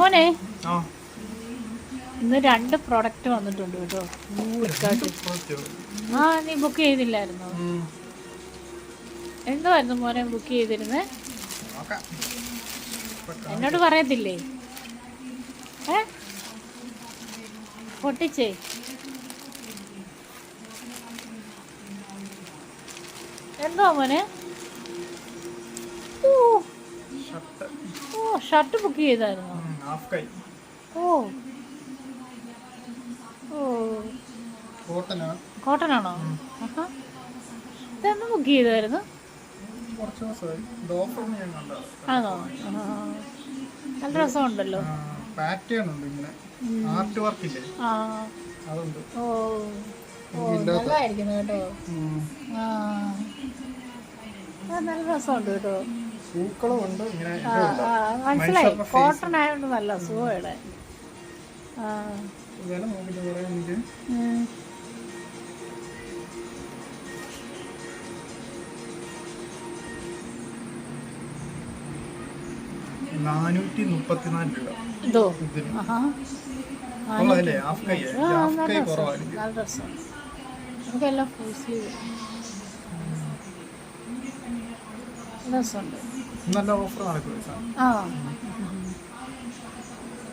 മോനെ ഇന്ന് രണ്ട് പ്രൊഡക്റ്റ് വന്നിട്ടുണ്ട് കേട്ടോ. ആ നീ ബുക്ക് ചെയ്തില്ലായിരുന്നോ? എന്തുവായിരുന്നു മോനെ ബുക്ക് ചെയ്തിരുന്നത് നോക്കാം എന്നോട് പറയത്തില്ലേ? ഏ? പൊട്ടിച്ചേ. എന്തോ മോനെ? ഓ. ഷർട്ട്. ബുക്ക് ചെയ്തായിരുന്നോ? ഹാഫ് കൈ ഓ. കോട്ടനാ ഇതെന്ന് ബുക്ക് ചെയ്തായിരുന്നു ആണോ. നല്ല രസമുണ്ടല്ലോ. പാറ്റേൺ ഉണ്ട് ഇങ്ങനെ. ആർട്ട് വർക്ക് ഇല്ലേ? അതുണ്ട്. ഓ. നല്ലതായിരിക്കുന്നു കേട്ടോ. നല്ല രസമുണ്ട് കേട്ടോ. പൂക്കളും ഉണ്ട് ഇങ്ങനെ മനസ്സിലായി. കോട്ടൺ ആയതുകൊണ്ട് നല്ല ആ. വില നോക്കിട്ട് പറയാൻ ഉം. നാനൂറ്റി മുപ്പത്തിനാല് രൂപ കൊള്ളാമല്ലേ? ഹാഫ് കൈ ഹാഫ് കൈ കുറവായിരിക്കും. നമുക്കെല്ലാം ഫുൾ സ്ലീവ് രസമുണ്ട്. നല്ല ഓഫർ ആ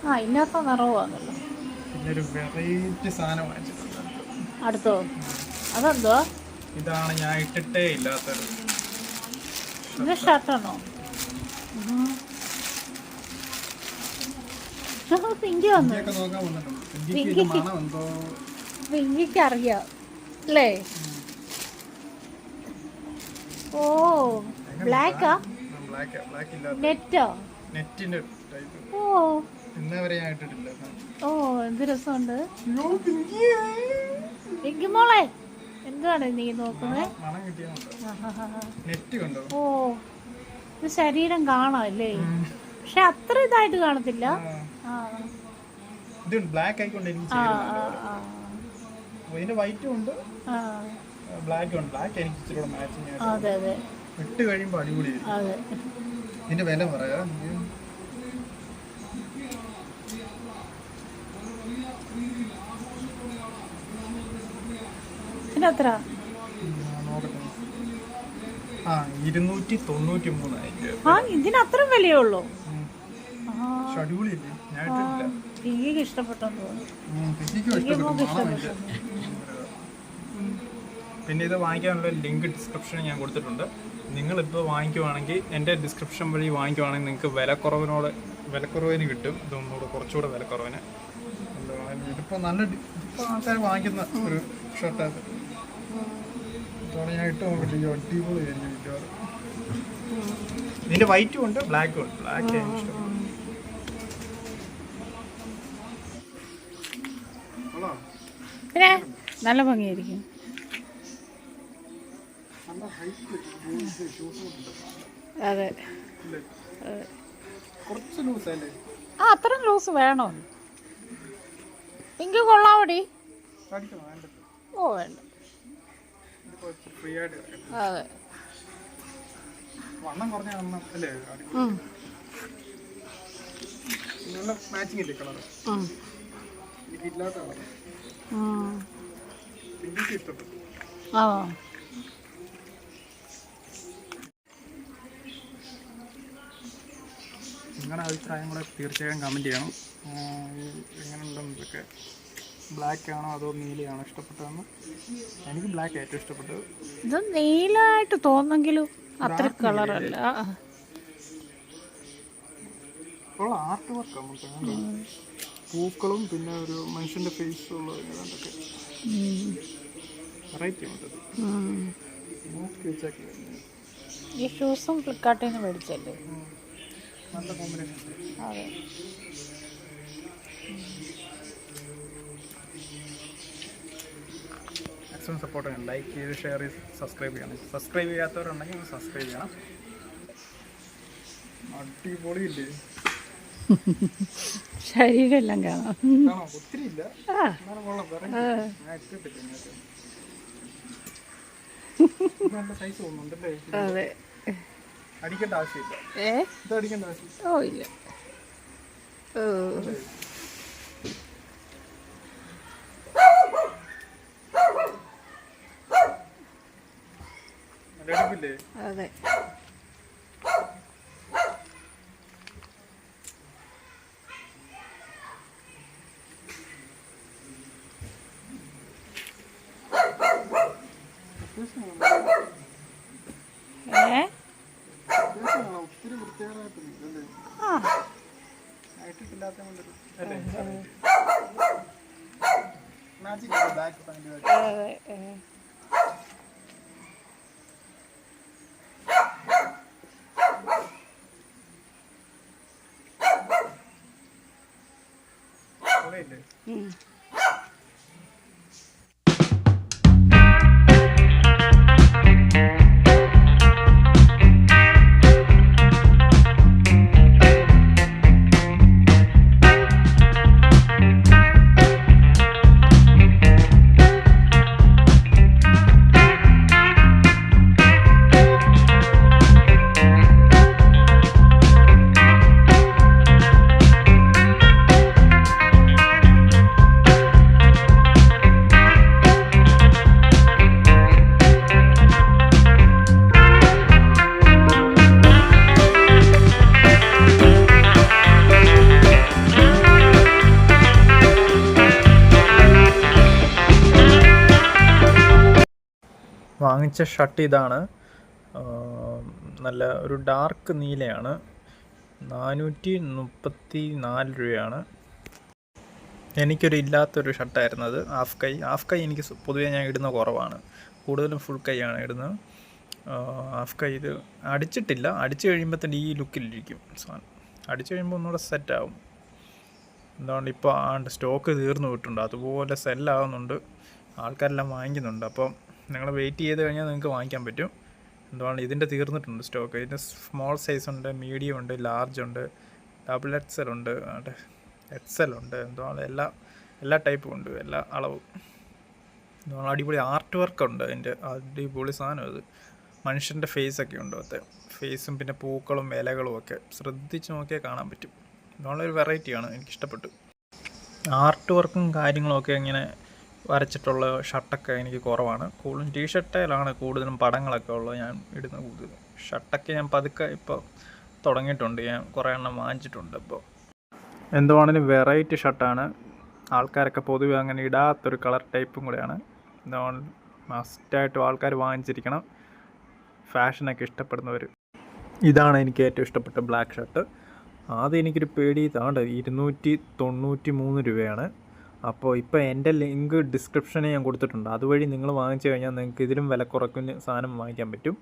ആ ഇന്നത്തെ നിറവാണല്ലോ പിന്നെ ഒരു വെറൈറ്റി സാധനം വാങ്ങിച്ചിട്ടുണ്ട്. അടുത്തോ? അതെന്തോ? ഇതാണ് ഞാൻ ഇട്ടിട്ടേ ഇല്ലാത്തൊരു ഇത് ഷർട്ടാണോ? പിങ്കി വന്നു. പിങ്കിക്ക് അറിയാം. അല്ലേ? ഓ ബ്ലാക്കാ നെറ്റോ നെറ്റിന്റെ ടൈപ്പ് ഓ. ഇന്നേ വരെ ഞാൻ ഇട്ടിട്ടില്ല. ഓ എന്ത് രസമുണ്ട്. പിങ്കി മോളെ എന്താണ് നീ നോക്കുന്നത് ഓ ഇത് ശരീരം കാണാം അല്ലേ? പക്ഷെ അത്ര ഇതായിട്ട് കാണത്തില്ല. ബ്ലാക്ക് ആയിക്കൊണ്ട് ഇതിന്റെ വൈറ്റും ഉണ്ട്. ബ്ലാക്കും ഉണ്ട്. ബ്ലാക്ക് എനിക്ക് ഇച്ചിരി മാച്ചിങ് അതെ അതെ. ഇട്ട് കഴിയുമ്പോൾ അടിപൊളി അതെ. ഇതിന്റെ വില പറയാ. ആ ഇരുന്നൂറ്റി തൊണ്ണൂറ്റി മൂന്നായിരം ആ വിലയേ ഉള്ളൂ. അടിപൊളിയല്ലേ? ഞാൻ പിങ്കിക്ക് ഇഷ്ടപ്പെട്ടെന്ന് തോന്നുന്നു. പിന്നെ ഇത് വാങ്ങിക്കാനുള്ള ലിങ്ക് ഡിസ്ക്രിപ്ഷൻ ഞാൻ കൊടുത്തിട്ടുണ്ട്. നിങ്ങളിപ്പോൾ വാങ്ങിക്കുവാണെങ്കിൽ എന്റെ ഡിസ്ക്രിപ്ഷൻ വഴി വാങ്ങിക്കുവാണെങ്കിൽ നിങ്ങൾക്ക് വിലക്കുറവിനോട് വിലക്കുറവിന് കിട്ടും. ഇതൊന്നുകൂടെ കുറച്ചുകൂടെ വിലക്കുറവിന്. ഇതിപ്പോൾ നല്ല ഇപ്പോൾ ആൾക്കാർ വാങ്ങിക്കുന്ന ഒരു ഷർട്ടാണ് ഇതോടെ ഞാൻ ഇട്ട് നോക്കില്ല ഈ അടിപൊളി ആയിരിക്കും മിക്കവാറും. ഇതിന്റെ വൈറ്റും ഉണ്ട് ബ്ലാക്കും ഉണ്ട്. ബ്ലാക്ക് ഇഷ്ടം. നല്ല ഭംഗിയായിരിക്കും. അതെ. ആ അത്ര ലൂസ് വേണോ? പിങ്ക് കൊള്ളാവടി. ഓ വേണ്ട. അതെ. വണ്ണം കുറഞ്ഞ വണ്ണം അല്ലേ? അടിപൊളി. നല്ല മാച്ചിങ് ഇല്ലേ. എനിക്ക്. എനിക്ക് ഇഷ്ടപ്പെട്ടു. ആ നിങ്ങളുടെ അഭിപ്രായം കൂടെ തീർച്ചയായും കമന്റ് ചെയ്യണം. എങ്ങനെയുണ്ടെന്ന് ഇതൊക്കെ? ബ്ലാക്ക് ആണോ അതോ നീലയാണോ ഇഷ്ടപ്പെട്ടതെന്ന്? എനിക്ക് ബ്ലാക്ക് ഏറ്റവും ഇഷ്ടപ്പെട്ടത്. ഇത് നീലമായിട്ട് തോന്നെങ്കിലും അത്ര കളറല്ല ആർട്ട് വർക്ക് നമുക്ക് പൂക്കളും പിന്നെ ഒരു മനുഷ്യന്റെ ഫേസ് ഉള്ള ഏതാണ്ടൊക്കെ വെറൈറ്റി ഈ ഷൂസും ഫ്ലിപ്കാർട്ടിൽ നിന്ന് മേടിച്ചല്ലേ? നല്ല കോമ്പിനേഷൻ അതെ. മാക്സിമം സപ്പോർട്ട് ചെയ്യണം ലൈക്ക് ചെയ്ത് ഷെയർ ചെയ്ത് സബ്സ്ക്രൈബ് ചെയ്യണം. സബ്സ്ക്രൈബ് ചെയ്യാത്തവരുണ്ടെങ്കിൽ സബ്സ്ക്രൈബ് ചെയ്യണം. അടിപൊളിയില്ലേ? ശരീരം എല്ലാം കാണാം ഒത്തിരി ഇല്ല. നല്ല സൈസ് തോന്നുന്നുണ്ടല്ലേ? അതെ. അടിക്കേണ്ട ആവശ്യമില്ല. ഏ? ഇത് അടിക്കേണ്ട ആവശ്യമില്ല. ഓ ഇല്ല. ഓ. അതെ. Magic yung വാങ്ങിച്ച ഷർട്ട് ഇതാണ് നല്ല ഒരു ഡാർക്ക് നീലയാണ്. നാനൂറ്റി മുപ്പത്തി നാല് രൂപയാണ്. എനിക്കൊരു ഇല്ലാത്തൊരു ഷർട്ടായിരുന്നു അത്. ഹാഫ് കൈ. ഹാഫ് കൈ എനിക്ക് പൊതുവേ ഞാൻ ഇടുന്ന കുറവാണ്. കൂടുതലും ഫുൾ കൈയാണ് ഇടുന്നത്. ഹാഫ് കൈ ഇത് അടിച്ചിട്ടില്ല. അടിച്ചു കഴിയുമ്പോൾ തന്നെ ഈ ലുക്കിലിരിക്കും സാധനം അടിച്ചു കഴിയുമ്പോൾ ഒന്നുകൂടെ സെറ്റാവും എന്തുകൊണ്ട് ഇപ്പോൾ ആണ്ട് സ്റ്റോക്ക് തീർന്നു വിട്ടുണ്ട്. അതുപോലെ സെല്ലാവുന്നുണ്ട് ആൾക്കാരെല്ലാം വാങ്ങിക്കുന്നുണ്ട്. അപ്പം നിങ്ങൾ വെയിറ്റ് ചെയ്ത് കഴിഞ്ഞാൽ നിങ്ങൾക്ക് വാങ്ങിക്കാൻ പറ്റും. എന്തുവാണ് ഇതിന്റെ തീർന്നിട്ടുണ്ട് സ്റ്റോക്ക് ഇതിന്റെ സ്മോൾ സൈസ് ഉണ്ട് മീഡിയം ഉണ്ട് ലാർജ് ഉണ്ട് ഡബിൾ എക്സൽ ഉണ്ട് എക്സൽ ഉണ്ട് എന്തുവാണ് എല്ലാ എല്ലാ ടൈപ്പും ഉണ്ട് എല്ലാ അളവും. എന്തുവാണ് അടിപൊളി ആർട്ട് വർക്ക് ഉണ്ട് അതിന്റെ അടിപൊളി സാധനം അത്. മനുഷ്യന്റെ ഫേസ് ഒക്കെ ഉണ്ട് അത് ഫേസും പിന്നെ പൂക്കളും ഇലകളും ഒക്കെ. ശ്രദ്ധിച്ച് നോക്കിയാൽ കാണാൻ പറ്റും. ഇതുള്ളൊരു വെറൈറ്റിയാണ് എനിക്കിഷ്ടപ്പെട്ടു. ആർട്ട് വർക്കും കാര്യങ്ങളും ഒക്കെ ഇങ്ങനെ വരച്ചിട്ടുള്ള ഷർട്ടൊക്കെ എനിക്ക് കുറവാണ്. കൂടുതലും ടീ ഷർട്ടിലാണ് കൂടുതലും പടങ്ങളൊക്കെ ഉള്ളത് ഞാൻ ഇടുന്ന കൂടുതൽ ഷർട്ടൊക്കെ ഞാൻ പതുക്കെ ഇപ്പോൾ തുടങ്ങിയിട്ടുണ്ട്. ഞാൻ കുറേ എണ്ണം വാങ്ങിച്ചിട്ടുണ്ട് ഇപ്പോൾ എന്തുവാണെങ്കിലും വെറൈറ്റി ഷർട്ടാണ്. ആൾക്കാരൊക്കെ പൊതുവെ അങ്ങനെ ഇടാത്തൊരു കളർ ടൈപ്പും കൂടെയാണ്. എന്താണ് മസ്റ്റായിട്ടും ആൾക്കാർ വാങ്ങിച്ചിരിക്കണം. ഫാഷനൊക്കെ ഇഷ്ടപ്പെടുന്നവർ ഇതാണ് എനിക്ക് ഏറ്റവും ഇഷ്ടപ്പെട്ട ബ്ലാക്ക് ഷർട്ട് ആദ്യം എനിക്കൊരു പേടി. താണ്ട് ഇരുന്നൂറ്റി തൊണ്ണൂറ്റി മൂന്ന് രൂപയാണ്. അപ്പോൾ ഇപ്പോൾ എന്റെ ലിങ്ക് ഡിസ്ക്രിപ്ഷനിൽ ഞാൻ കൊടുത്തിട്ടുണ്ട്. അതുവഴി നിങ്ങൾ വാങ്ങിച്ചു കഴിഞ്ഞാൽ നിങ്ങൾക്ക് ഇതിലും വില കുറക്കുന്ന സാധനം വാങ്ങിക്കാൻ പറ്റും.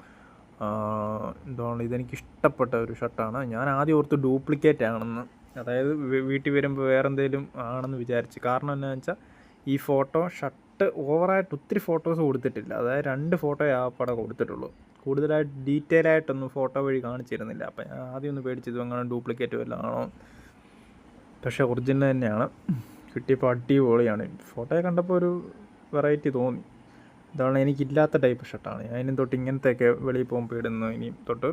എന്താണ് ഇതെനിക്ക് ഇഷ്ടപ്പെട്ട ഒരു ഷർട്ടാണ്. ഞാൻ ആദ്യം ഓർത്ത് ഡ്യൂപ്ലിക്കേറ്റ് ആണെന്ന്. അതായത് വീട്ടിൽ വരുമ്പോൾ വേറെ എന്തെങ്കിലും ആണെന്ന് വിചാരിച്ച്. കാരണം എന്താണെന്ന് വെച്ചാൽ ഈ ഫോട്ടോ ഷർട്ട് ഓവറായിട്ട് ഒത്തിരി ഫോട്ടോസ് കൊടുത്തിട്ടില്ല. അതായത് രണ്ട് ഫോട്ടോ ആ പടം കൊടുത്തിട്ടുള്ളൂ. കൂടുതലായിട്ട് ഡീറ്റെയിൽ ആയിട്ടൊന്നും ഫോട്ടോ വഴി കാണിച്ചിരുന്നില്ല. അപ്പം ഞാൻ ആദ്യം ഒന്ന് പേടിച്ചത് അങ്ങനെ ഡ്യൂപ്ലിക്കേറ്റ് വല്ലതാണോ പക്ഷേ ഒറിജിനൽ തന്നെയാണ്. കിട്ടിയപ്പോൾ അടിപൊളിയാണ്. ഫോട്ടോ കണ്ടപ്പോൾ ഒരു വെറൈറ്റി തോന്നി. ഇതാണ് എനിക്കില്ലാത്ത ടൈപ്പ് ഷർട്ടാണ് ഇനി തൊട്ട് ഇങ്ങനത്തെയൊക്കെ വെളിയിൽ പോകുമ്പോൾ ഇടുന്നു ഇനി തൊട്ട്.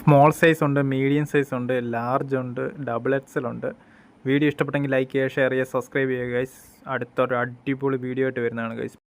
സ്മോൾ സൈസ് ഉണ്ട് മീഡിയം സൈസ് ഉണ്ട് ലാർജ് ഉണ്ട് ഡബിൾ എക്സൽ ഉണ്ട്. വീഡിയോ ഇഷ്ടപ്പെട്ടെങ്കിൽ ലൈക്ക് ചെയ്യുക ഷെയർ ചെയ്യുക സബ്സ്ക്രൈബ് ചെയ്യുക ഗൈസ് അടുത്തൊരു അടിപൊളി വീഡിയോ ആയിട്ട് വരുന്നതാണ് ഗൈസ്